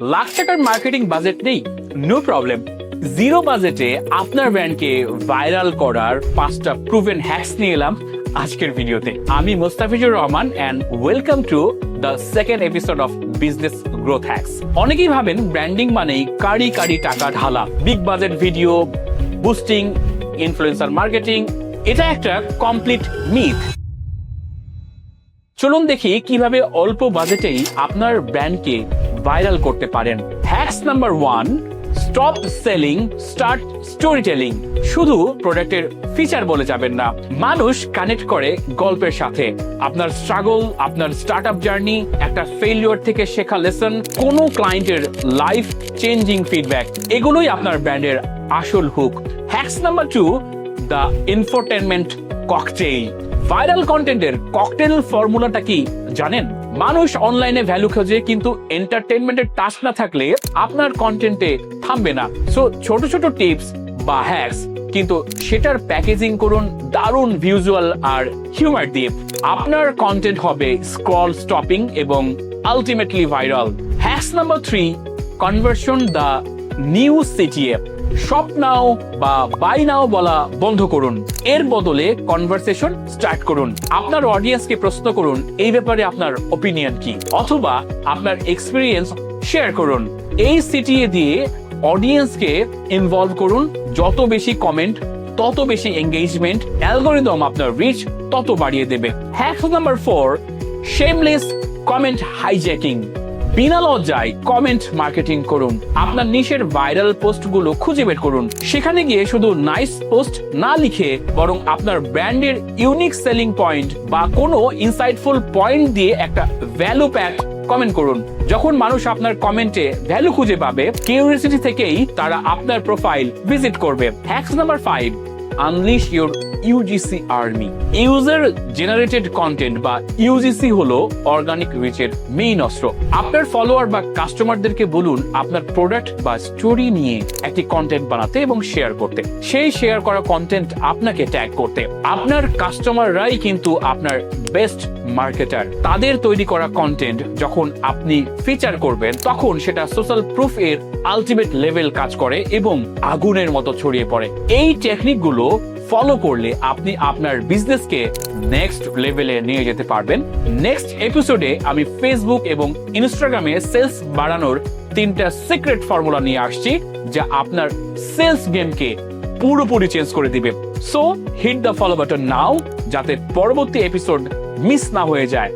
লাখ টাকার marketing budget নেই no problem zero বাজেটে আপনার ব্র্যান্ডকে ভাইরাল করার পাঁচটা প্রুভেন হ্যাক্স নিয়ে এলাম আজকের ভিডিওতে। আমি Mostafizur Rahman and welcome to the second episode of business growth hacks অনেকেই ভাবেন ব্র্যান্ডিং মানেই কারি কারি টাকা ঢালা। Big budget video boosting influencer marketing এটা একটা কমপ্লিট মিথ চলুন দেখি কীভাবে অল্প বাজেটেই আপনার ব্র্যান্ডকে ভাইরাল করতে পারেন। Hacks number one stop selling start story telling শুধু প্রোডাক্টের ফিচার বলে যাবেন না, মানুষ কানেক্ট করে গল্পের সাথে। আপনার স্ট্রাগল আপনার স্টার্ট আপ জার্নি একটা ফেলিওর থেকে শেখা লেসন কোনো ক্লায়েন্টের লাইফ চেঞ্জিং ফিডব্যাক এগুলোই আপনার ব্র্যান্ডের আসল hook hacks number two the infotainment cocktail viral কন্টেন্টের ককটেল ফর্মুলাটা কি, জানেন? মানুষ অনলাইনে ভ্যালু খোঁজে, কিন্তু এন্টারটেনমেন্টের টাচ না থাকলে আপনার কন্টেন্টে থামবে না। সো ছোট ছোট টিপস বা হ্যাক্স কিন্তু সেটার প্যাকেজিং করুন, দারুণ ভিজুয়াল আর হিউমার দিয়ে আপনার কন্টেন্ট হবে স্ক্রল স্টপিং এবং ultimately viral hacks number three conversion the new CTF shop now বা বাই নাও বলা বন্ধ করুন। এর বদলে কনভারসেশন স্টার্ট করুন। আপনার অডিয়েন্সকে প্রশ্ন করুন, এই ব্যাপারে আপনার ওপিনিয়ন কি? অথবা আপনার এক্সপিরিয়েন্স শেয়ার করুন। এই সিটিএ দিয়ে অডিয়েন্সকে ইনভলভ করুন। যত বেশি কমেন্ট তত বেশি এঙ্গেজমেন্ট অ্যালগোরিদম আপনার রিচ তত বাড়িয়ে দেবে। Hack number four shameless comment hijacking বিনা লজ্জায় কমেন্ট মার্কেটিং করুন। আপনার নিশের ভাইরাল পোস্টগুলো খুঁজে বের করুন। সেখানে গিয়ে শুধু নাইস পোস্ট না লিখে বরং আপনার ব্র্যান্ডের ইউনিক সেলিং পয়েন্ট বা কোনো ইনসাইটফুল পয়েন্ট দিয়ে একটা ভ্যালু প্যাক কমেন্ট করুন। যখন মানুষ আপনার কমেন্টে ভ্যালু খুঁজে পাবে কিউরিয়াসিটি থেকেই তারা আপনার প্রোফাইল ভিজিট করবে। Hacks number five unleash your UGC army user generated content বা ইউজিসি হলো অর্গানিক রিচের মেইন অস্ত্র. আপনার ফলোয়ার বা কাস্টমারদেরকে বলুন আপনার প্রোডাক্ট বা স্টোরি নিয়ে একটি কন্টেন্ট বানাতে এবং শেয়ার করতে। সেই শেয়ার করা কন্টেন্ট আপনাকে ট্যাগ করতে। আপনার কাস্টমাররাই কিন্তু আপনার বেস্ট মার্কেটার তাদের তৈরি করা কন্টেন্ট যখন আপনি ফিচার করবেন, তখন সেটা সোশ্যাল প্রুফ এর আলটিমেট লেভেল কাজ করে এবং আগুনের মতো ছড়িয়ে পড়ে। এই টেকনিকগুলো ফলো করলে আপনি আপনার বিজনেসকে নেক্সট লেভেলে নিয়ে যেতে পারবেন। নেক্সট এপিসোডে আমি ফেসবুক এবং ইনস্টাগ্রামে সেলস বাড়ানোর তিনটা সিক্রেট ফর্মুলা নিয়ে আসছি, যা আপনার সেলস গেমকে পুরোপুরি চেঞ্জ করে দিবে। So hit the follow button now যাতে পরবর্তী এপিসোড মিস না হয়ে যায়।